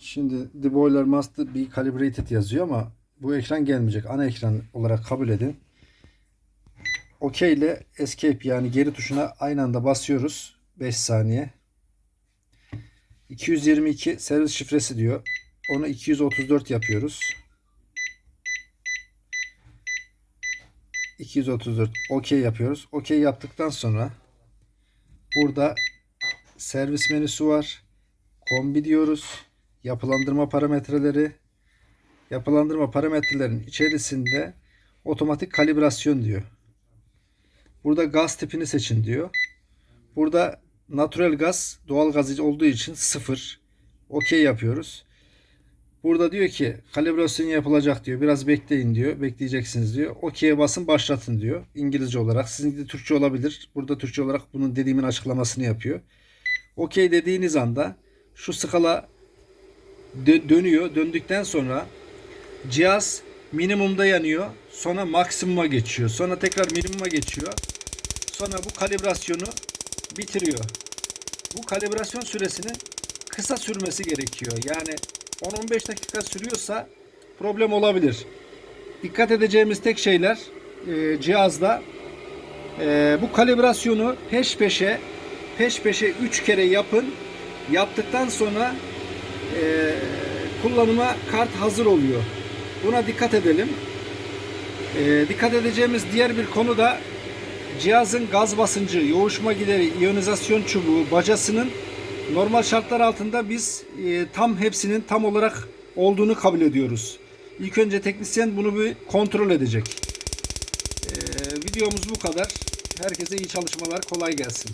Şimdi the boiler must be calibrated yazıyor ama bu ekran gelmeyecek. Ana ekran olarak kabul edin. OK ile escape yani geri tuşuna aynı anda basıyoruz. 5 saniye. 222 servis şifresi diyor. Onu 234 yapıyoruz. 234 OK yapıyoruz. OK yaptıktan sonra burada servis menüsü var. Kombi diyoruz. Yapılandırma parametreleri. Yapılandırma parametrelerin içerisinde otomatik kalibrasyon diyor. Burada gaz tipini seçin diyor. Burada natural gaz doğal gaz olduğu için sıfır. Okey yapıyoruz. Burada diyor ki kalibrasyon yapılacak diyor. Biraz bekleyin diyor. Bekleyeceksiniz diyor. Okey'e basın başlatın diyor. İngilizce olarak. Sizinki de Türkçe olabilir. Burada Türkçe olarak bunun dediğimin açıklamasını yapıyor. Okey dediğiniz anda şu skala dö- dönüyor. Döndükten sonra cihaz minimumda yanıyor. Sonra maksimuma geçiyor. Sonra tekrar minimuma geçiyor. Sonra bu kalibrasyonu bitiriyor. Bu kalibrasyon süresinin kısa sürmesi gerekiyor. Yani 10-15 dakika sürüyorsa problem olabilir. Dikkat edeceğimiz tek şeyler e, cihazda e, bu kalibrasyonu peş peşe peş peşe 3 kere yapın. Yaptıktan sonra e, kullanıma kart hazır oluyor. Buna dikkat edelim. E, dikkat edeceğimiz diğer bir konu da cihazın gaz basıncı, yoğuşma gideri, iyonizasyon çubuğu, bacasının normal şartlar altında biz e, tam hepsinin tam olarak olduğunu kabul ediyoruz. İlk önce teknisyen bunu bir kontrol edecek. E, videomuz bu kadar. Herkese iyi çalışmalar, kolay gelsin.